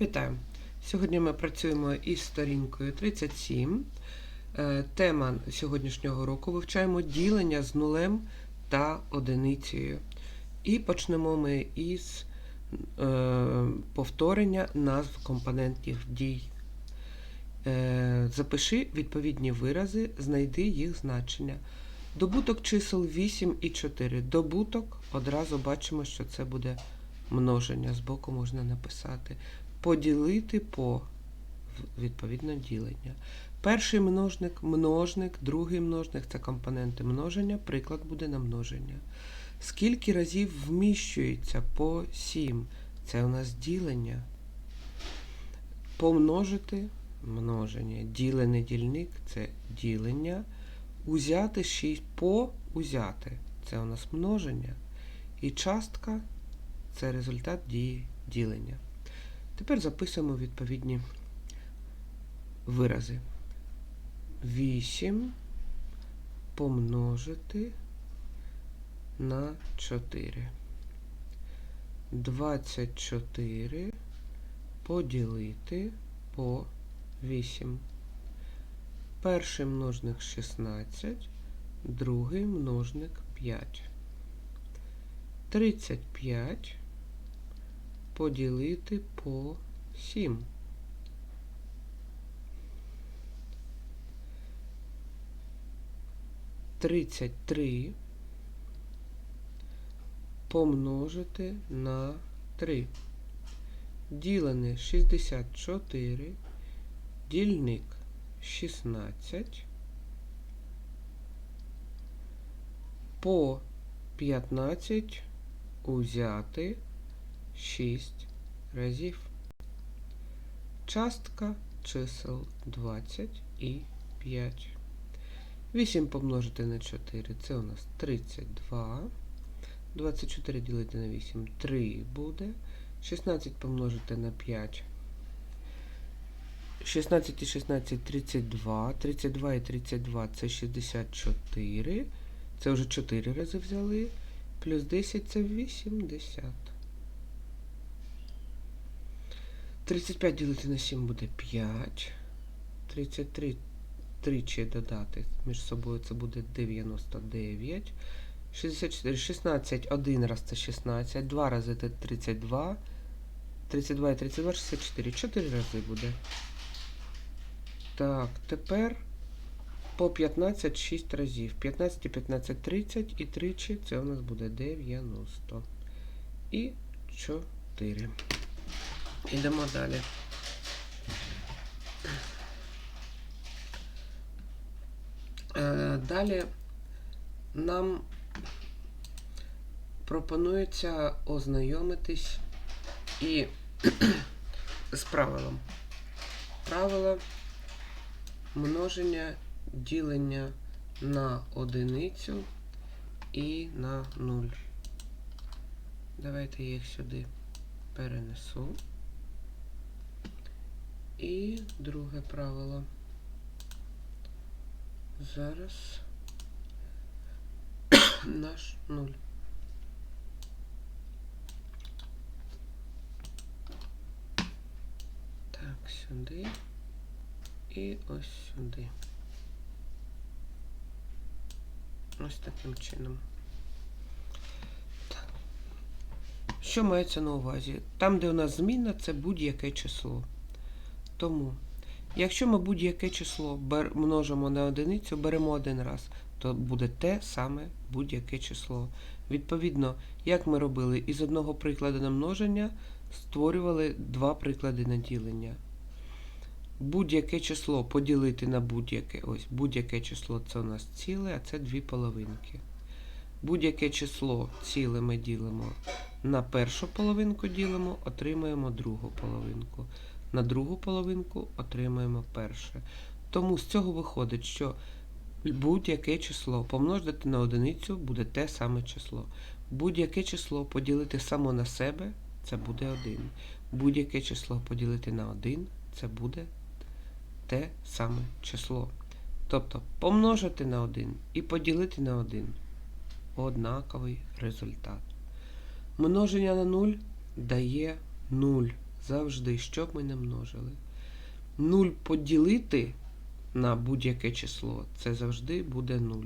Вітаю! Сьогодні ми працюємо із сторінкою 37. Е, Тема сьогоднішнього року вивчаємо ділення з нулем та одиницею. І почнемо ми із е, повторення назв компонентів дій. Е, Запиши відповідні вирази, знайди їх значення. Добуток чисел 8 і 4. Добуток одразу бачимо, що це буде множення. Збоку можна написати. Поділити по відповідно ділення. Перший множник множник, другий множник це компоненти множення. Приклад буде на множення. Скільки разів вміщується по 7? Це у нас ділення. Помножити множення. Ділений дільник це ділення. Узяти 6 по узяти. Це у нас множення. І частка це результат дії ділення. Тепер записуємо відповідні вирази. 8 помножити на 4. 24 поділити по 8. Перший множник 16, другий множник 5. 35 поділити по 7. Тридцять три помножити на 3. Ділене 64, дільник 16, по 15 узяти 6 разів. Частка чисел 20 і 5. 8 помножити на 4 це у нас 32. 24 ділити на 8 3 буде. 16 помножити на 5. 16 і 16 32. 32 і 32 це 64. Це вже 4 рази взяли. Плюс 10 це 80. 35 ділити на 7 буде 5. 33 тричі додати між собою це буде 99. 64, 16, один раз це 16, два рази це 32. 32 і 32, 64. 4 рази буде. Так, тепер по 15 6 разів. 15 і 15 30 і тричі це у нас буде 90. І 4. Ідемо далі. Е, Далі нам пропонується ознайомитись і з правилом. Правило множення ділення на одиницю і на нуль. Давайте їх сюди перенесу. І друге правило. Зараз наш нуль. Так, сюди і ось сюди. Ось таким чином. Так. Що мається на увазі? Там, де у нас зміна, це будь-яке число. Тому, якщо ми будь-яке число множимо на одиницю, беремо один раз, то буде те саме будь-яке число. Відповідно, як ми робили із одного прикладу на множення, створювали два приклади на ділення. Будь-яке число поділити на будь-яке. Ось будь-яке число це у нас ціле, а це дві половинки. Будь-яке число ціле ми ділимо на першу половинку ділимо, отримаємо другу половинку. На другу половинку отримаємо перше. Тому з цього виходить, що будь-яке число помножити на одиницю буде те саме число. Будь-яке число поділити само на себе це буде 1. Будь-яке число поділити на 1 це буде те саме число. Тобто помножити на 1 і поділити на 1 однаковий результат. Множення на 0 дає 0 Завжди, що б ми не множили. 0 поділити на будь-яке число, це завжди буде 0.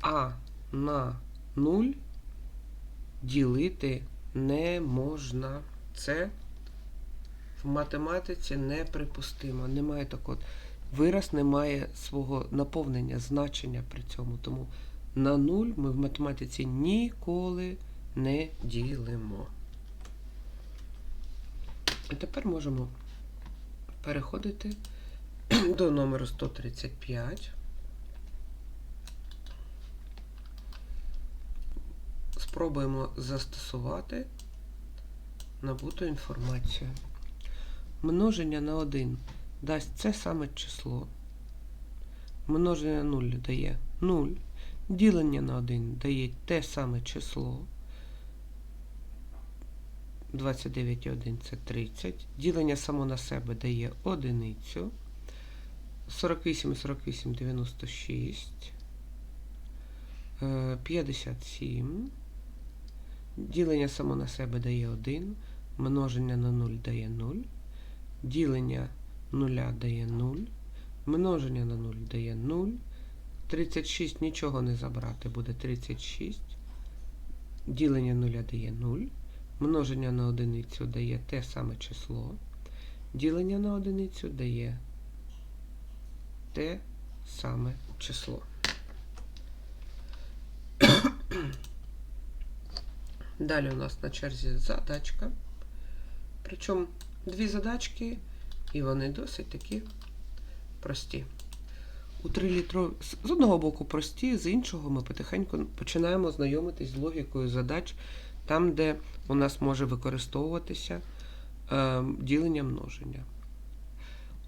А на 0 ділити не можна. Це в математиці неприпустимо. Немає такого. Вираз не має свого наповнення, значення при цьому. Тому на 0 ми в математиці ніколи не ділимо. І тепер можемо переходити до номеру 135. Спробуємо застосувати набуту інформацію. Множення на 1 дасть це саме число. Множення на 0 дає 0. Ділення на 1 дає те саме число. 29,1 це 30. Ділення само на себе дає одиницю. 48 і 48 96. Е, 57. Ділення само на себе дає 1. Множення на 0 дає 0. Ділення 0 дає 0. Множення на 0 дає 0. 36 нічого не забрати, буде 36. Ділення 0 дає 0. Множення на одиницю дає те саме число. Ділення на одиницю дає те саме число. Далі у нас на черзі задачка. Причому дві задачки, і вони досить такі прості. У 3 літрові з одного боку прості, з іншого ми потихеньку починаємо знайомитись з логікою задач, там, де у нас може використовуватися е, ділення множення.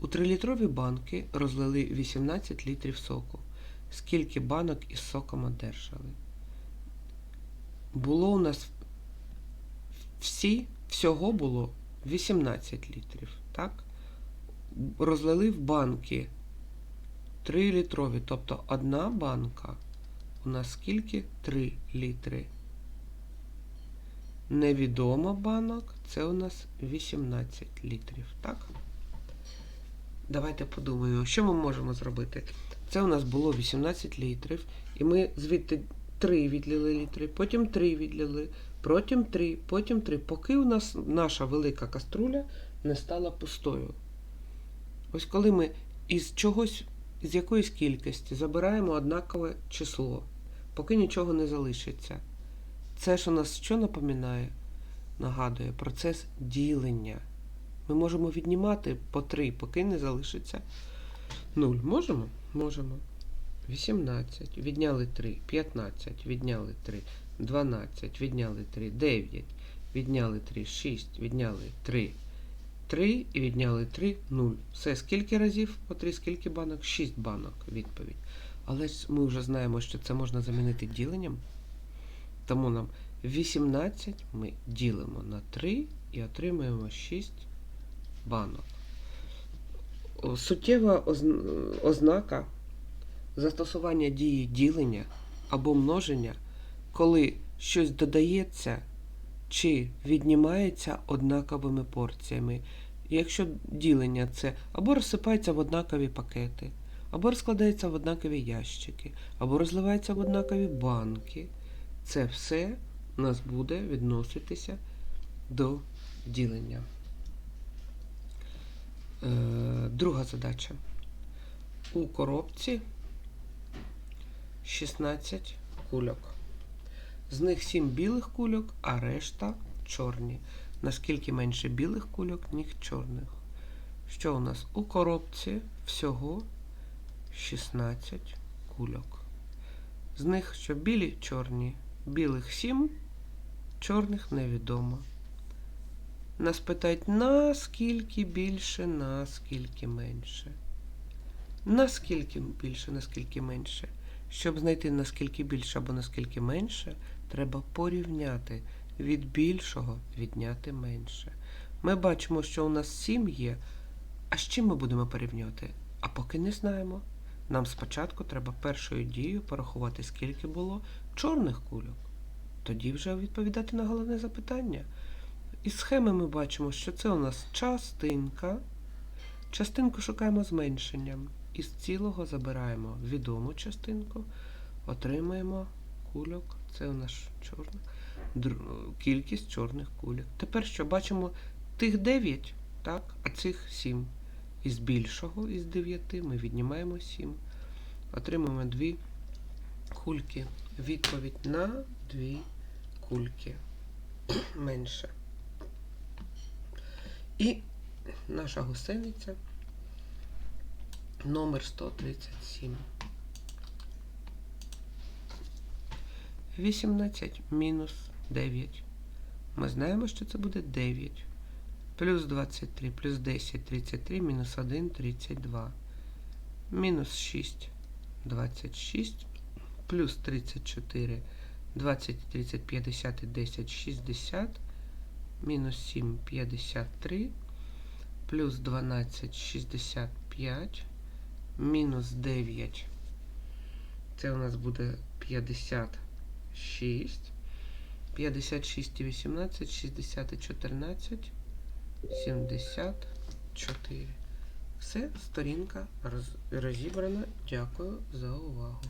У 3-літрові банки розлили 18 літрів соку. Скільки банок із соком одержали? Було у нас всі, всього було 18 літрів. Так? Розлили в банки 3 літрові, тобто одна банка у нас скільки? 3 літри. Невідома банок це у нас 18 літрів. Так? Давайте подумаємо, що ми можемо зробити. Це у нас було 18 літрів, і ми звідти 3 відлили літри, потім 3 відлили, потім 3, потім 3, поки у нас наша велика каструля не стала пустою. Ось коли ми із чогось, з якоїсь кількості забираємо однакове число, поки нічого не залишиться. Це ж у нас що напоминає? Нагадує процес ділення. Ми можемо віднімати по 3, поки не залишиться 0. Можемо? Можемо. 18, відняли 3, 15, відняли 3, 12, відняли 3, 9, відняли 3, 6, відняли 3, 3 і відняли 3, 0. Все, скільки разів по 3, скільки банок? 6 банок відповідь. Але ми вже знаємо, що це можна замінити діленням. Тому нам 18 ми ділимо на 3 і отримуємо 6 банок. Суттєва ознака застосування дії ділення або множення, коли щось додається чи віднімається однаковими порціями. Якщо ділення це або розсипається в однакові пакети, або розкладається в однакові ящики, або розливається в однакові банки, це все у нас буде відноситися до ділення. Е, друга задача. У коробці 16 кульок. З них 7 білих кульок, а решта чорні. Наскільки менше білих кульок, ніж чорних. Що у нас? У коробці всього 16 кульок. З них що білі чорні. Білих 7, чорних невідомо. Нас питають, наскільки більше, наскільки менше. Наскільки більше, наскільки менше. Щоб знайти наскільки більше або наскільки менше, треба порівняти від більшого відняти менше. Ми бачимо, що у нас 7 є. А з чим ми будемо порівнювати? А поки не знаємо. Нам спочатку треба першою дією порахувати, скільки було чорних кульок. Тоді вже відповідати на головне запитання. Із схеми ми бачимо, що це у нас частинка. Частинку шукаємо зменшенням. Із цілого забираємо відому частинку, отримаємо кульок. Це у нас чорна, кількість чорних кульок. Тепер що? Бачимо тих 9, так, а цих 7. Із більшого, із 9 ми віднімаємо 7. Отримаємо дві кульки. Відповідь на дві кульки. Менше. І наша гусениця номер 137. 18 мінус 9. Ми знаємо, що це буде 9. Плюс 23, плюс 10, 33, мінус 1, 32. Мінус 6, 26. Плюс 34, 20, 30, 50 і 10, 60. Мінус 7, 53. Плюс 12, 65. Мінус 9. Це у нас буде 56. 56 і 18, 60 і 14, 74. Все, сторінка роз- розібрана. Дякую за увагу.